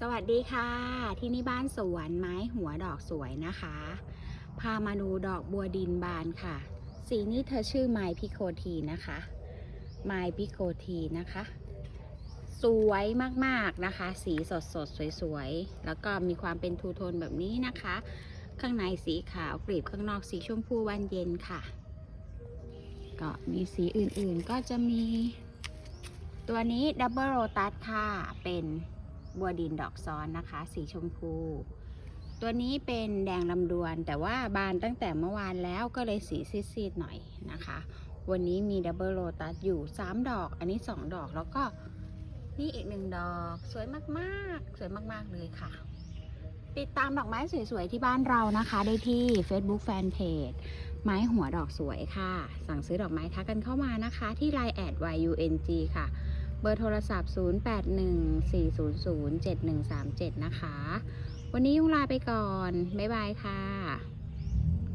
สวัสดีค่ะ ที่นี่บ้านสวนไม้หัวดอกสวยนะคะ พามาดูดอกบัวดินบานค่ะ สีนี้เธอชื่อไมพิโคทีนะคะไมพิโคทีนะคะ สวยมากๆนะคะ สีสดสดสวยๆ แล้วก็มีความเป็นทูโทนแบบนี้นะคะ ข้างในสีขาวกลีบข้างนอกสีชมพูบานเย็นค่ะ ก็มีสีอื่นๆก็จะมี ตัวนี้ดับเบิลโรตัสค่ะเป็น บัวดินดอกซ้อนนะคะ สีชมพู ตัวนี้เป็นแดงลำดวน แต่ว่าบานตั้งแต่เมื่อวานแล้วก็เลยสีซีดๆหน่อยนะคะ วันนี้มีดับเบิลโรตัสอยู่ 3 ดอก อันนี้ 2 ดอกแล้วก็นี่อีกหนึ่งดอก สวยมากๆ สวยมากๆเลยค่ะ ติดตามดอกไม้สวยๆ ที่บ้านเรานะคะ ได้ที่ Facebook Fanpage ไม้หัวดอกสวยค่ะ สั่งซื้อดอกไม้ทักกันเข้ามานะคะ ที่ Line แอด YUNG ค่ะ บอร์โทรศัพท์ 0814007137 นะคะ วันนี้ยุงลาไปก่อน บ๊ายบายค่ะ